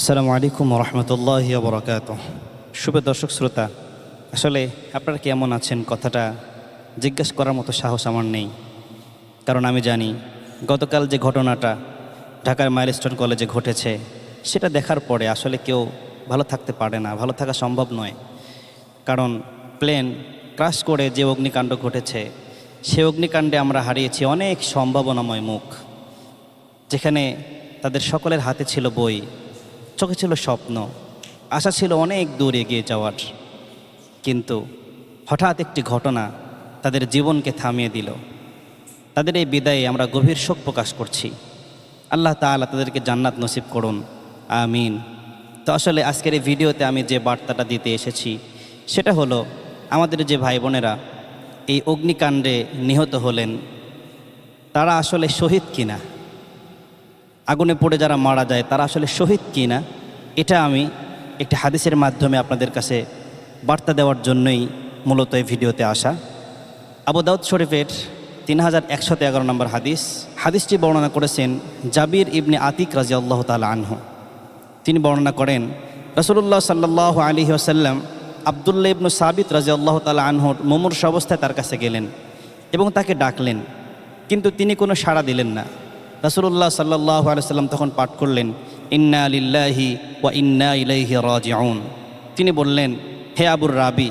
আসসালামু আলাইকুম রহমতুল্লাহ বরকাত শুভ দর্শক শ্রোতা, আসলে আপনারা কেমন আছেন? কথাটা জিজ্ঞেস করার মতো সাহস আমার নেই। কারণ আমি জানি, গতকাল যে ঘটনাটা ঢাকার মাইলস্টোন কলেজে ঘটেছে, সেটা দেখার পরে আসলে কেউ ভালো থাকতে পারে না, ভালো থাকা সম্ভব নয়। কারণ প্লেন ক্রাশ করে যে অগ্নিকাণ্ড ঘটেছে, সে অগ্নিকাণ্ডে আমরা হারিয়েছি অনেক সম্ভাবনাময় মুখ, যেখানে তাদের সকলের হাতে ছিল বই। চোখে ছিল স্বপ্ন। আশা ছিল অনেক দূর এগিয়ে যাওয়ার। কিন্তু হঠাৎ একটি ঘটনা তাদের জীবনকে থামিয়ে দিল। তাদের এই বিদায়ে আমরা গভীর শোক প্রকাশ করছি। আল্লাহ তাআলা তাদেরকে জান্নাত নসিব করুন। আমিন। তো আসলে আজকের এই ভিডিওতে আমি যে বার্তাটা দিতে এসেছি, সেটা হলো আমাদের যে ভাই বোনেরা এই অগ্নিকাণ্ডে নিহত হলেন, তারা আসলে শহীদ কিনা? আগুনে পড়ে যারা মারা যায়, তারা আসলে শহীদ কি না এটা আমি একটি হাদিসের মাধ্যমে আপনাদের কাছে বার্তা দেওয়ার জন্যই মূলত এই ভিডিওতে আসা। আবু দাউদ শরীফের তিন হাজার একশত এগারো নম্বর হাদিস, হাদিসটি বর্ণনা করেছেন জাবির ইবনে আতিক রাজি আল্লাহ তালা আনহু। তিনি বর্ণনা করেন রসুল্লাহ সাল্লাহ আলী আসাল্লাম আবদুল্লাহ ইবনু সাবিত রাজি আল্লাহ তালা আনহুর মুমূর্ষ অবস্থায় তার কাছে গেলেন এবং তাকে ডাকলেন। কিন্তু তিনি কোনো সাড়া দিলেন না। রাসুল্লাহ সাল্লাহ আলসালাম তখন পাঠ করলেন, ইন্না আলিল্লাহি ওয়া ইন্না ইলাইহি রাজিউন। তিনি বললেন, হে আবুর রাবি,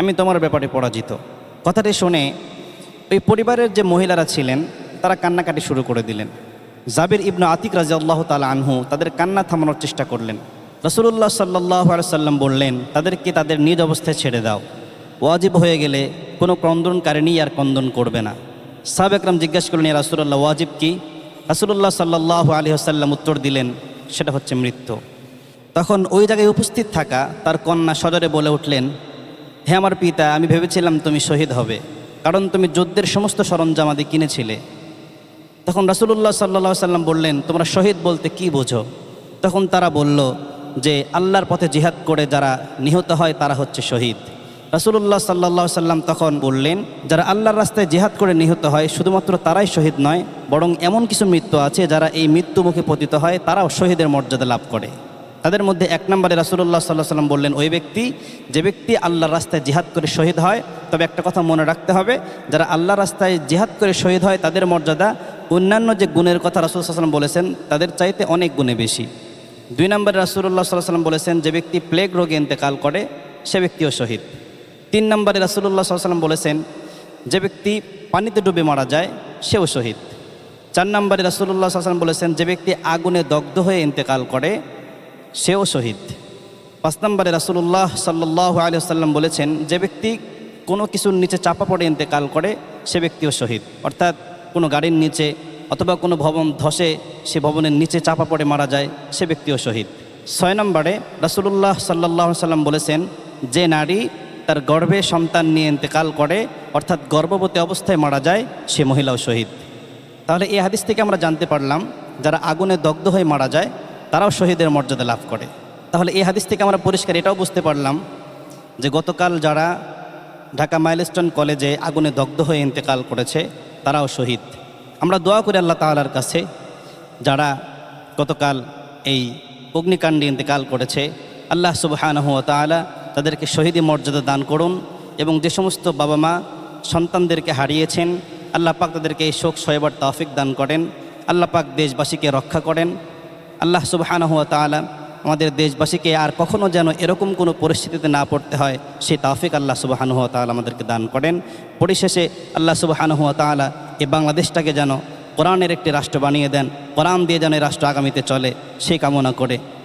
আমি তোমার ব্যাপারে পরাজিত। কথাটি শুনে ওই পরিবারের যে মহিলারা ছিলেন, তারা কান্নাকাটি শুরু করে দিলেন। জাবির ইবনু আতিক রাজি আল্লাহ তালা আনহু তাদের কান্না থামানোর চেষ্টা করলেন। রসুল্লাহ সাল্লাহ সাল্লাম বললেন, তাদেরকে তাদের নিজ অবস্থায় ছেড়ে দাও। ওয়াজিব হয়ে গেলে কোনো ক্রন্দনকারিণী আর ক্রন্দন করবে না। সাহাব একরাম জিজ্ঞাসা করলেন রাসুল্লাহ ওয়াজিব কি? রাসুল্লাহ সাল্লাহ আলী আসাল্লাম উত্তর দিলেন, সেটা হচ্ছে মৃত্যু। তখন ওই জায়গায় উপস্থিত থাকা তার কন্যা সজরে বলে উঠলেন, হে আমার পিতা, আমি ভেবেছিলাম তুমি শহীদ হবে, কারণ তুমি যুদ্ধের সমস্ত সরঞ্জামাদি কিনেছিলে। তখন রাসুলুল্লাহ সাল্লা সাল্লাম বললেন, তোমরা শহীদ বলতে কি বোঝো? তখন তারা বলল যে, আল্লাহর পথে জিহাদ করে যারা নিহত হয় তারা হচ্ছে শহীদ। রাসুলুল্লাহ সাল্লাহ সাল্লাম তখন বললেন, যারা আল্লাহর রাস্তায় জেহাদ করে নিহত হয়, শুধুমাত্র তারাই শহীদ নয়, বরং এমন কিছু মৃত্যু আছে যারা এই মৃত্যুমুখে পতিত হয়, তারাও শহীদের মর্যাদা লাভ করে। তাদের মধ্যে এক নম্বরে রাসুল্লাহ সাল্লাহ সাল্লাম বললেন, ওই ব্যক্তি, যে ব্যক্তি আল্লাহর রাস্তায় জেহাদ করে শহীদ হয়, তবে একটা কথা মনে রাখতে হবে, যারা আল্লাহ রাস্তায় জেহাদ করে শহীদ হয়, তাদের মর্যাদা অন্যান্য যে গুণের কথা রাসুল সাল্লাম বলেছেন, তাদের চাইতে অনেক গুণে বেশি। দুই নম্বরে রাসুল্লাহ সাল্লাহ সাল্লাম বলেছেন, যে ব্যক্তি প্লেগ রোগে ইন্তেকাল করে, সে ব্যক্তিও শহীদ। তিন নম্বরে রাসুল্লাহ সাল্লাম বলেছেন, যে ব্যক্তি পানিতে ডুবে মারা যায়, সেও শহীদ। চার নম্বরে রাসুল্লাহ সাল্লাম বলেছেন, যে ব্যক্তি আগুনে দগ্ধ হয়ে ইন্তেকাল করে, সেও শহীদ। পাঁচ নম্বরে রাসুল্লাহ সাল্লাহ আলী সাল্লাম বলেছেন, যে ব্যক্তি কোনো কিছুর নিচে চাপা পড়ে ইন্তেকাল করে, সে ব্যক্তিও শহীদ। অর্থাৎ কোনো গাড়ির নিচে অথবা কোনো ভবন ধসে সে ভবনের নিচে চাপা পড়ে মারা যায়, সে ব্যক্তিও শহীদ। ছয় নম্বরে রাসুলুল্লাহ সাল্লাহ সাল্লাম বলেছেন, যে নারী তার গর্ভে সন্তান নিয়ে ইন্তেকাল করে, অর্থাৎ গর্ভবতী অবস্থায় মারা যায় সে মহিলাও শহীদ। তাহলে এই হাদিস থেকে আমরা জানতে পারলাম, যারা আগুনে দগ্ধ হয়ে মারা যায়, তারাও শহীদের মর্যাদা লাভ করে। তাহলে এই হাদিস থেকে আমরা পরিষ্কার এটাও বুঝতে পারলাম যে গতকাল যারা ঢাকা মাইলস্টোন কলেজে আগুনে দগ্ধ হয়ে ইন্তেকাল করেছে, তারাও শহীদ। আমরা দোয়া করি আল্লাহ তালার কাছে, যারা গতকাল এই অগ্নিকাণ্ডে ইন্তেকাল করেছে, আল্লাহ সুবহানহ তালা তাদেরকে শহীদি মর্যাদা দান করুন এবং যে সমস্ত বাবা মা সন্তানদেরকে হারিয়েছেন, আল্লাহ পাক তাদেরকে এই শোক সয়বার তাফিক দান করেন। আল্লাহ পাক দেশবাসীকে রক্ষা করেন। আল্লাহ সুবাহানহ তালা আমাদের দেশবাসীকে আর কখনও যেন এরকম কোনো পরিস্থিতিতে না পড়তে হয়, সেই তাফিক আল্লাহ সুবাহানুহ তালা আমাদেরকে দান করেন। পরিশেষে আল্লাহ সুবাহানুহ তালা এই বাংলাদেশটাকে যেন কোরআনের একটি রাষ্ট্র বানিয়ে দেন, কোরআন দিয়ে যেন এই রাষ্ট্র আগামীতে চলে, সেই কামনা করে